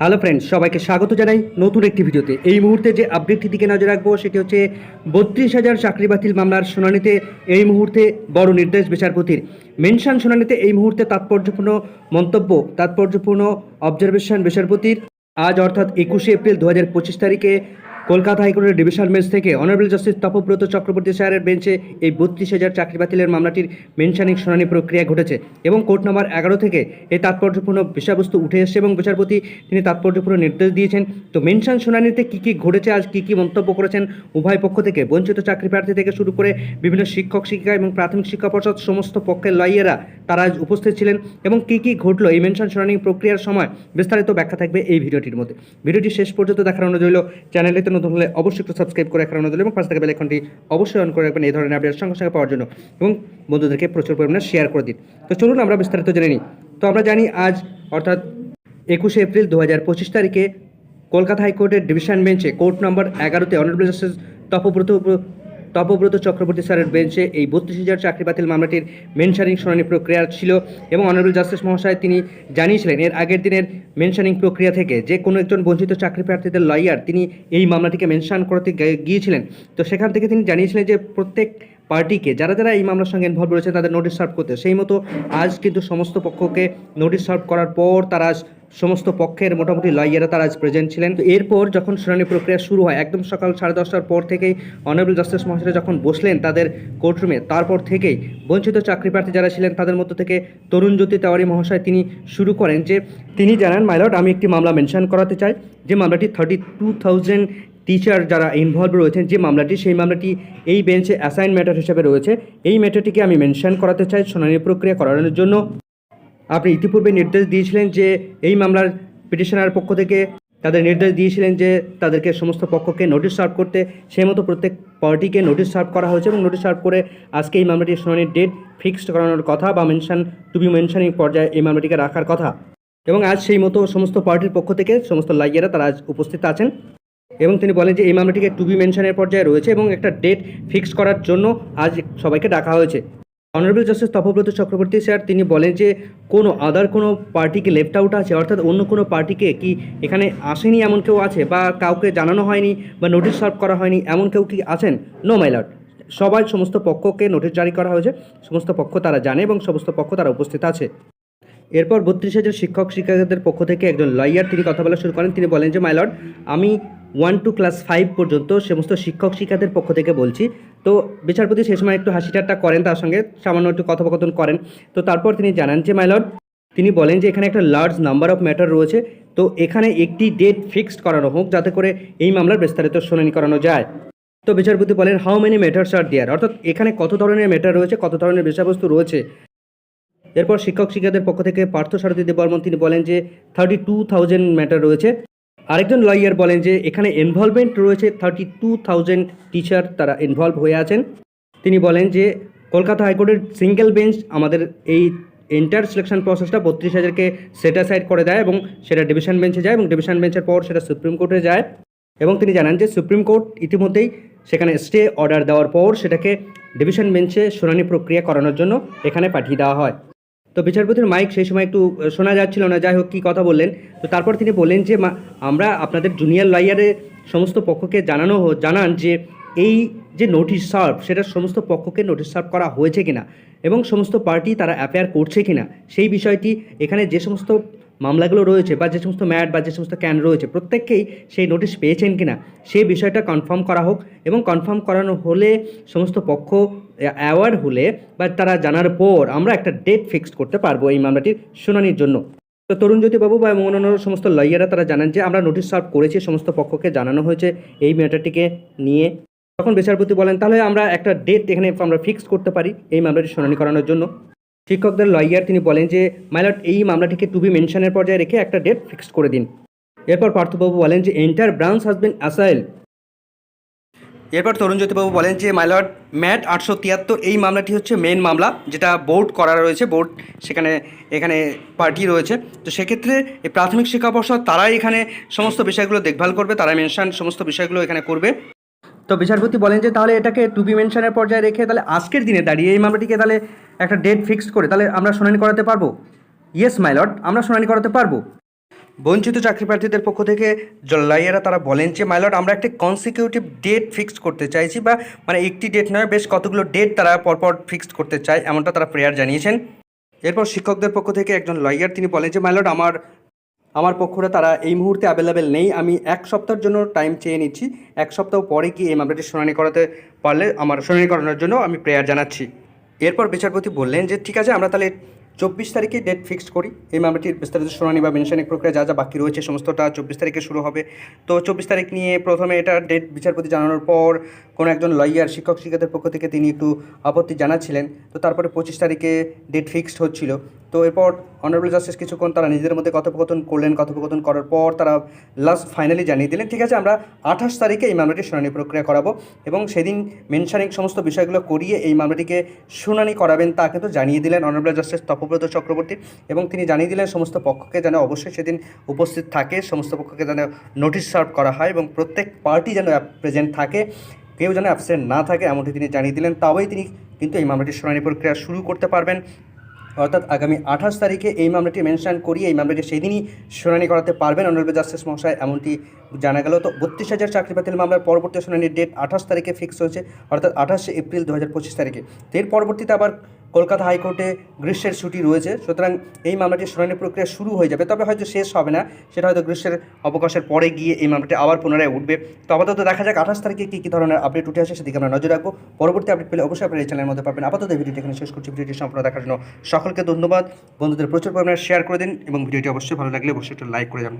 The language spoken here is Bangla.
হ্যালো ফ্রেন্ডস সবাইকে স্বাগত জানাই নতুন একটি ভিডিওতে। এই মুহূর্তে যে আপডেটটি দিকে নজর রাখব, সেটি হচ্ছে বত্রিশ হাজার চাকরি বাতিল মামলার শুনানিতে এই মুহূর্তে বড় নির্দেশ বিচারপতির। মেনশান শুনানিতে এই মুহূর্তে তাৎপর্যপূর্ণ মন্তব্য, তাৎপর্যপূর্ণ অবজারভেশন বিচারপতির। আজ অর্থাৎ একুশে এপ্রিল দু হাজার পঁচিশ তারিখে কলকাতা হাইকোর্টের ডিভিশন বেঞ্চ থেকে অনারেবল জাস্টিস তপব্রত চক্রবর্তী স্যারের বেঞ্চে এই বত্রিশ হাজার চাকরি বাতিলের মামলাটির মেনশানিং শুনানি প্রক্রিয়া ঘটেছে এবং কোর্ট নাম্বার এগারো থেকে এই তাৎপর্যপূর্ণ বিষয়বস্তু উঠে এসেছে এবং বিচারপতি তিনি তাৎপর্যপূর্ণ নির্দেশ দিয়েছেন। তো মেনশন শুনানিতে কী কী ঘটেছে, আজ কী কী মন্তব্য করেছেন উভয় পক্ষ থেকে? বঞ্চিত চাকরি প্রার্থী থেকে শুরু করে বিভিন্ন শিক্ষক, শিক্ষিকা এবং প্রাথমিক শিক্ষা পর্ষদ সমস্ত পক্ষের লয়াররা তারা আজ উপস্থিত ছিলেন এবং কী কী ঘটলো এই মেনশন শুনানি প্রক্রিয়ার সময় বিস্তারিত ব্যাখ্যা থাকবে এই ভিডিওটির মধ্যে। ভিডিওটি শেষ পর্যন্ত দেখার অনুরোধ চ্যানেলে চ্যানেলেতে নতুন হলে অবশ্যই একটু সাবস্ক্রাইব করে রাখার অনুরোধ এবং পাশে থাকা বেলাইকনটি অবশ্যই অন করে রাখবেন এই ধরনের আপডেট সঙ্গে সঙ্গে পাওয়ার জন্য এবং বন্ধুদেরকে প্রচুর পরিমাণে শেয়ার করে দিন। তো চলুন আমরা বিস্তারিত জেনে নিই। তো আমরা জানি আজ, অর্থাৎ একুশে এপ্রিল দু হাজার পঁচিশ তারিখে কলকাতা হাইকোর্টের ডিভিশন বেঞ্চে কোর্ট নম্বর এগারোতে অনারেবল জাস্টিস তপব্রত তপব্রত চক্রবর্তী স্যারের বেঞ্চে এই বত্রিশ হাজার চাকরি বাতিল মামলাটির মেনশানিং শুনানি প্রক্রিয়া ছিল এবং অনারেবল জাস্টিস মহাশয় তিনি জানিয়েছিলেন, এর আগের দিনের মেনশানিং প্রক্রিয়া থেকে যে কোনো একজন বঞ্চিত চাকরি প্রার্থীদের লয়ার তিনি এই মামলাটিকে মেনশান করতে গিয়েছিলেন। তো সেখান থেকে তিনি জানিয়েছিলেন যে প্রত্যেক পার্টিকে, যারা যারা এই মামলার সঙ্গে ইনভলভ রয়েছে তাদের নোটিশ সার্ভ করতে। সেই মতো আজ কিন্তু সমস্ত পক্ষকে নোটিশ সার্ভ করার পর তারা সমস্ত পক্ষের মোটামুটি লয়াররা তারা আজ প্রেজেন্ট ছিলেন। তো এরপর যখন শুনানি প্রক্রিয়া শুরু হয়, একদম সকাল সাড়ে দশটার পর থেকেই অনারেবল জাস্টিস মহাশয় যখন বসলেন তাদের কোর্টরুমে তারপর থেকেই বঞ্চিত চাকরি প্রার্থী যারা ছিলেন তাদের মধ্য থেকে তরুণ জ্যোতি তেওয়ারি মহাশয় তিনি শুরু করেন যে, তিনি জানান মাইলট আমি একটি মামলা মেনশন করাতে চাই। যে মামলাটি থার্টি টু থাউজেন্ড টিচার যারা ইনভলভ রয়েছেন যে মামলাটি, সেই মামলাটি এই বেঞ্চে অ্যাসাইন ম্যাটার হিসেবে রয়েছে। এই ম্যাটারটিকে আমি মেনশন করাতে চাই শুনানি প্রক্রিয়া করানোর জন্য। আপনি ইতিপূর্বে নির্দেশ দিয়েছিলেন যে এই মামলার পিটিশনার পক্ষ থেকে তাদের নির্দেশ দিয়েছিলেন যে তাদেরকে সমস্ত পক্ষকে নোটিশ সার্ভ করতে। সেই মতো প্রত্যেক পার্টিকে নোটিশ সার্ভ করা হয়েছে এবং নোটিশ সার্ভ করে আজকে এই মামলাটির শুনানির ডেট ফিক্সড করানোর কথা বা মেনশন টু বি মেনশনিং পর্যায়ে এই মামলাটিকে রাখার কথা। এবং আজ সেই মতো সমস্ত পার্টির পক্ষ থেকে সমস্ত লাইয়েরা তারা আজ উপস্থিত আছেন। এবং তিনি বলেন যে এই মামলাটিকে টু বি মেনশনের পর্যায়ে রয়েছে এবং একটা ডেট ফিক্স করার জন্য আজ সবাইকে ডাকা হয়েছে। Honourable justice Tapabrata Chakraborty sir তিনি বলেন যে কোনো আদার কোনো পার্টিকে লেফট আউট আছে, অর্থাৎ অন্য কোনো পার্টিকে কি এখানে আসেনি এমন কেউ আছে বা কাউকে জানানো হয়নি বা নোটিশ সার্ভ করা হয়নি এমন কেউ কি আছেন? নো মাইলট সবাই সমস্ত পক্ষকে নোটিশ জারি করা হয়েছে, সমস্ত পক্ষ তারা জানে এবং সমস্ত পক্ষ তারা উপস্থিত আছে। এরপর বত্রিশ হাজার শিক্ষক শিক্ষকদের পক্ষ থেকে একজন লয়ার তিনি কথা বলা শুরু করেন। তিনি বলেন যে মাইলর্ড আমি ওয়ান টু ক্লাস ফাইভ পর্যন্ত সমস্ত শিক্ষক শিক্ষাদের পক্ষ থেকে বলছি। তো বিচারপতি সেই সময় একটু হাসি ঠাট্টা করেন তার সঙ্গে, সামান্য একটু কথোপকথন করেন। তো তারপর তিনি জানান যে মাইলর্ড তিনি বলেন যে এখানে একটা লার্জ নাম্বার অফ ম্যাটার রয়েছে। তো এখানে একটি ডেট ফিক্সড করানো হোক, যাতে করে এই মামলার বিস্তারিত শুনানি করানো যায়। তো বিচারপতি বলেন how many matters are there অর্থাৎ এখানে কত ধরনের ম্যাটার রয়েছে, কত ধরনের বিষয়বস্তু রয়েছে? এরপর শিক্ষক শিক্ষকদের পক্ষ থেকে পার্থ সারথী দেববর্মন, তিনি বলেন যে থার্টি টু থাউজেন্ড ম্যাটার রয়েছে। আরেকজন লয়ার বলেন যে, এখানে ইনভলভমেন্ট রয়েছে থার্টি টু থাউজেন্ড টিচার তারা ইনভলভ হয়ে আছেন। তিনি বলেন যে, কলকাতা হাইকোর্টের সিঙ্গেল বেঞ্চ আমাদের এই এন্টার সিলেকশন প্রসেসটা বত্রিশ হাজারকে সেট অ্যাসাইড করে দেয় এবং সেটা ডিভিশন বেঞ্চে যায় এবং ডিভিশন বেঞ্চের পর সেটা সুপ্রিম কোর্টে যায়। এবং তিনি জানান যে, সুপ্রিম কোর্ট ইতিমধ্যেই সেখানে স্টে অর্ডার দেওয়ার পর সেটাকে ডিভিশন বেঞ্চে শুনানি প্রক্রিয়া করানোর জন্য এখানে পাঠিয়ে দেওয়া হয়। তো বিচারপতির মাইক সেই সময় একটু শোনা যাচ্ছিল না, যাই হোক, কী কথা বললেন? তো তারপর তিনি বললেন যে আমরা আপনাদের জুনিয়র লয়ারের সমস্ত পক্ষকে জানানো জানান যে, এই যে নোটিশ সার্ভ সেটা সমস্ত পক্ষকে নোটিশ সার্ভ করা হয়েছে কিনা এবং সমস্ত পার্টি তারা অ্যাপেয়ার করছে কিনা। সেই বিষয়টি এখানে যে সমস্ত মামলাগুলো রয়েছে বা যে সমস্ত ম্যাট বা যে সমস্ত ক্যান রয়েছে, প্রত্যেককেই সেই নোটিশ পেয়েছেন কিনা সেই বিষয়টা কনফার্ম করা হোক এবং কনফার্ম করানো হলে সমস্ত পক্ষ অ্যাওয়ার্ড হলে বা তারা জানার পর আমরা একটা ডেট ফিক্সড করতে পারব এই মামলাটির শুনানির জন্য। তো তরুণ জ্যোতিবাবু বা এবং অন্যান্য সমস্ত লয়াররা তারা জানান যে, আমরা নোটিশ সার্ভ করেছি, সমস্ত পক্ষকে জানানো হয়েছে এই ম্যাটারটিকে নিয়ে। তখন বিচারপতি বলেন, তাহলে আমরা একটা ডেট এখানে আমরা ফিক্সড করতে পারি এই মামলাটি শুনানি করানোর জন্য। শিক্ষকদের লয়ার তিনি বলেন যে মাইলট এই মামলাটিকে টু বি মেনশনের পর্যায়ে রেখে একটা ডেট ফিক্সড করে দিন। এরপর পার্থবাবু বলেন যে এন্টার ব্রাঞ্চ হাজ বিন অ্যাসাইল এরপর তরুণ জ্যোতিবাবু বলেন যে মাইলট ম্যাট আটশো তিয়াত্তর, এই মামলাটি হচ্ছে মেন মামলা, যেটা বোর্ড করা রয়েছে বোর্ড সেখানে, এখানে পার্টি রয়েছে। তো সেক্ষেত্রে এই প্রাথমিক শিক্ষা পর্ষদ তারাই এখানে সমস্ত বিষয়গুলো দেখভাল করবে তারা মেনশন সমস্ত বিষয়গুলো এখানে করবে। তো বিচারপতি বলেন যে তাহলে এটাকে টু বি মেনশনের পর্যায়ে রেখে তাহলে আজকের দিনে দাঁড়িয়ে এই মামলাটিকে তাহলে একটা ডেট ফিক্সড করে তাহলে আমরা শুনানি করাতে পারব? ইয়েস মাইলট আমরা শুনানি করাতে পারব। বঞ্চিত চাকরি প্রার্থীদের পক্ষ থেকে জল্লাইয়েরা তারা বলেন যে মাইলট আমরা একটি কনসিকিউটিভ ডেট ফিক্সড করতে চাইছি বা মানে একটি ডেট নয়, বেশ কতগুলো ডেট তারা পরপর ফিক্সড করতে চায়, এমনটা তারা প্রেয়ার জানিয়েছেন। এরপর শিক্ষকদের পক্ষ থেকে একজন লয়ার তিনি বলেন যে মাইলট আমার আমার পক্ষরা তারা এই মুহূর্তে অ্যাভেলেবেল নেই। আমি এক সপ্তাহের জন্য টাইম চেয়ে নিচ্ছি। এক সপ্তাহ পরে কি এই মামলাটি শুনানি করাতে পারলে আমার শুনানি করানোর জন্য আমি প্রেয়ার জানাচ্ছি। এরপর বিচারপতি বললেন যে, ঠিক আছে, আমরা তাহলে চব্বিশ তারিখে ডেট ফিক্সড করি। এই মামলাটির বিস্তারিত শুনানি বা মেনশনিক প্রক্রিয়া যা যা বাকি রয়েছে, সমস্তটা চব্বিশ তারিখে শুরু হবে। তো চব্বিশ তারিখ নিয়ে প্রথমে এটা ডেট বিচারপতি জানানোর পর কোনো একজন লয়ার শিক্ষক শিক্ষকদের পক্ষ থেকে তিনি একটু আপত্তি জানাচ্ছিলেন। তো তারপরে পঁচিশ তারিখে ডেট ফিক্সড হচ্ছিল। তো এরপর অনারেবল জাস্টিস কিছুক্ষণ তারা নিজেদের মধ্যে কথোপকথন করলেন, কথোপকথন করার পর তারা লাস্ট ফাইনালি জানিয়ে দিলেন, ঠিক আছে, আমরা আঠাশ তারিখে এই মামলাটির শুনানি প্রক্রিয়া করাবো এবং সেদিন মেনশানিং সমস্ত বিষয়গুলো করিয়ে এই মামলাটিকে শুনানি করাবেন তা কিন্তু জানিয়ে দিলেন অনারেবল জাস্টিস তপব্রত চক্রবর্তী এবং তিনি জানিয়ে দিলেন সমস্ত পক্ষকে যেন অবশ্যই সেদিন উপস্থিত থাকে, সমস্ত পক্ষকে যেন নোটিশ সার্ভ করা হয় এবং প্রত্যেক পার্টি যেন প্রেজেন্ট থাকে, কেউ যেন অ্যাবসেন্ট না থাকে এমনটি তিনি জানিয়ে দিলেন তবেই তিনি কিন্তু এই মামলাটির শুনানি প্রক্রিয়া শুরু করতে পারবেন। অর্থাৎ আগামী আঠাশ তারিখে এই মামলাটি মেনশন করিয়ে এই মামলাটি সেদিনই শুনানি করাতে পারবেন অনারেবল জাস্টিস মহাশয়, এমনটি জানা গেল। তো বত্রিশ হাজার চাকরি বাতিল মামলার পরবর্তী শুনানির ডেট আঠাশ তারিখে ফিক্স হয়েছে, অর্থাৎ আঠাশে এপ্রিল দু হাজার পঁচিশ তারিখে। এর পরবর্তীতে আবার কলকাতা হাইকোর্টে গ্রীষ্মের ছুটি রয়েছে। সুতরাং এই মামলাটির শুনানি প্রক্রিয়া শুরু হয়ে যাবে। তবে হয়তো শেষ হবে না। সেটা হয়তো গ্রীষ্মের অবকাশের পরে গিয়ে এই মামলাটি আবার পুনরায় উঠবে। তো আপাতত দেখা যাক আঠাশ তারিখে কী কী ধরনের আপডেট উঠে আসে সেদিকে আমরা নজর রাখব। পরবর্তী আপডেট পেলে অবশ্যই আপনার এই চ্যানেলের মধ্যে পাবেন। আপাতত ভিডিওটি এখানে শেষ করছি। ভিডিওটি সম্পূর্ণ দেখার জন্য সকলকে ধন্যবাদ। বন্ধুদের প্রচুর পরিমাণে শেয়ার করে দিন এবং ভিডিওটি অবশ্যই ভালো লাগলে অবশ্যই একটা লাইক করে যান।